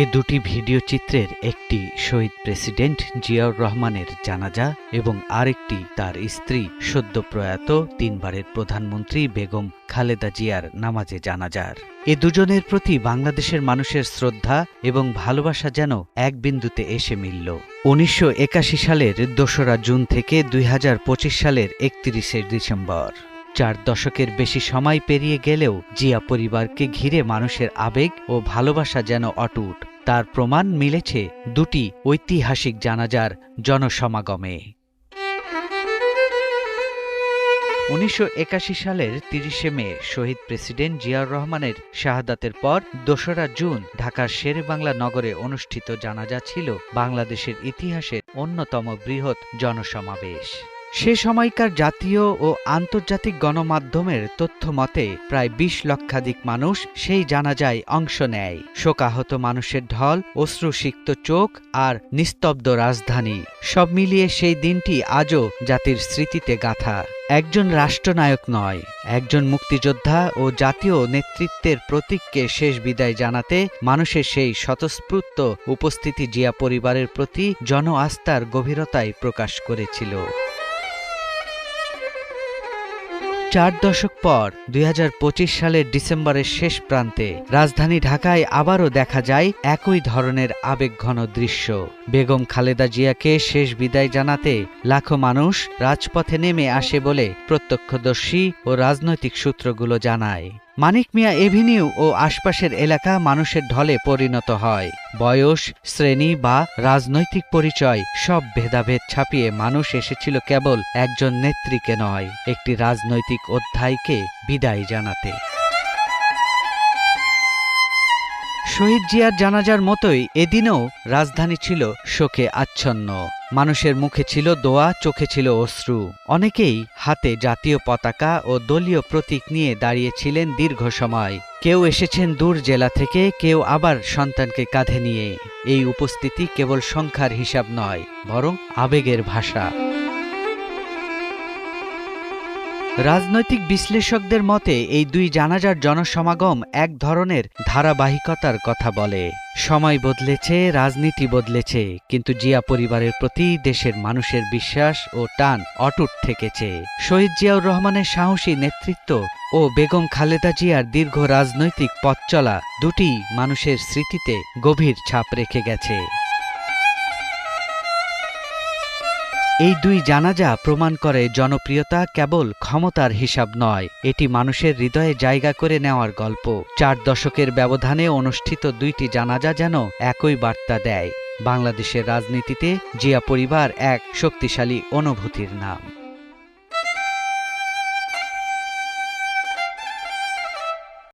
এ দুটি ভিডিও চিত্রের একটি শহীদ প্রেসিডেন্ট জিয়াউর রহমানের জানাজা এবং আরেকটি তার স্ত্রী সদ্য প্রয়াত তিনবারের প্রধানমন্ত্রী বেগম খালেদা জিয়ার নামাজে জানাজার। এ দুজনের প্রতি বাংলাদেশের মানুষের শ্রদ্ধা এবং ভালোবাসা যেন এক বিন্দুতে এসে মিলল। উনিশশো একাশি সালের দোসরা জুন থেকে দুই হাজার পঁচিশ সালের একত্রিশে ডিসেম্বর। চার দশকের বেশি সময় পেরিয়ে গেলেও জিয়া পরিবারকে ঘিরে মানুষের আবেগ ও ভালোবাসা যেন অটুট। তার প্রমাণ মিলেছে দুটি ঐতিহাসিক জানাজার জনসমাগমে। উনিশশো একাশি সালের তিরিশে মে শহীদ প্রেসিডেন্ট জিয়াউর রহমানের শাহাদাতের পর দোসরা জুন ঢাকার শেরেবাংলা নগরে অনুষ্ঠিত জানাজা ছিল বাংলাদেশের ইতিহাসের অন্যতম বৃহৎ জনসমাবেশ। সে সময়কার জাতীয় ও আন্তর্জাতিক গণমাধ্যমের তথ্য মতে প্রায় বিশ লক্ষাধিক মানুষ সেই জানাজায় অংশ নেয়। শোকাহত মানুষের ঢল, অশ্রুসিক্ত চোখ আর নিস্তব্ধ রাজধানী, সব মিলিয়ে সেই দিনটি আজও জাতির স্মৃতিতে গাঁথা। একজন রাষ্ট্রনায়ক নয়, একজন মুক্তিযোদ্ধা ও জাতীয় নেতৃত্বের প্রতীককে শেষ বিদায় জানাতে মানুষের সেই স্বতঃস্ফূর্ত উপস্থিতি জিয়া পরিবারের প্রতি জন আস্থার গভীরতায় প্রকাশ করেছিল। চার দশক পর দু হাজার পঁচিশ সালের ডিসেম্বরের শেষ প্রান্তে, রাজধানী ঢাকায় আবারও দেখা যায় একই ধরনের আবেগঘন দৃশ্য। বেগম খালেদা জিয়াকে শেষ বিদায় জানাতে লাখো মানুষ রাজপথে নেমে আসে বলে প্রত্যক্ষদর্শী ও রাজনৈতিক সূত্রগুলো জানায়। মানিক মিয়া এভিনিউ ও আশপাশের এলাকা মানুষের ঢলে পরিণত হয়। বয়স, শ্রেণি বা রাজনৈতিক পরিচয় সব ভেদাভেদ ছাপিয়ে মানুষ এসেছিল কেবল একজন নেত্রীকে নয়, একটি রাজনৈতিক অধ্যায়কে বিদায় জানাতে। শহীদ জিয়ার জানাজার মতোই এদিনও রাজধানী ছিল শোকে আচ্ছন্ন। মানুষের মুখে ছিল দোয়া, চোখে ছিল অশ্রু। অনেকেই হাতে জাতীয় পতাকা ও দলীয় প্রতীক নিয়ে দাঁড়িয়েছিলেন দীর্ঘ সময়। কেউ এসেছেন দূর জেলা থেকে, কেউ আবার সন্তানকে কাঁধে নিয়ে। এই উপস্থিতি কেবল সংখ্যার হিসাব নয়, বরং আবেগের ভাষা। রাজনৈতিক বিশ্লেষকদের মতে, এই দুই জানাজার জনসমাগম এক ধরনের ধারাবাহিকতার কথা বলে। সময় বদলেছে, রাজনীতি বদলেছে, কিন্তু জিয়া পরিবারের প্রতি দেশের মানুষের বিশ্বাস ও টান অটুট থেকেছে। শহীদ জিয়াউর রহমানের সাহসী নেতৃত্ব ও বেগম খালেদা জিয়ার দীর্ঘ রাজনৈতিক পথ চলা দুটি মানুষের স্মৃতিতে গভীর ছাপ রেখে গেছে। এই দুই জানাজা প্রমাণ করে জনপ্রিয়তা কেবল ক্ষমতার হিসাব নয়, এটি মানুষের হৃদয়ে জায়গা করে নেওয়ার গল্প। চার দশকের ব্যবধানে অনুষ্ঠিত দুইটি জানাজা যেন একই বার্তা দেয়। বাংলাদেশের রাজনীতিতে জিয়া পরিবার এক শক্তিশালী অনুভূতির নাম।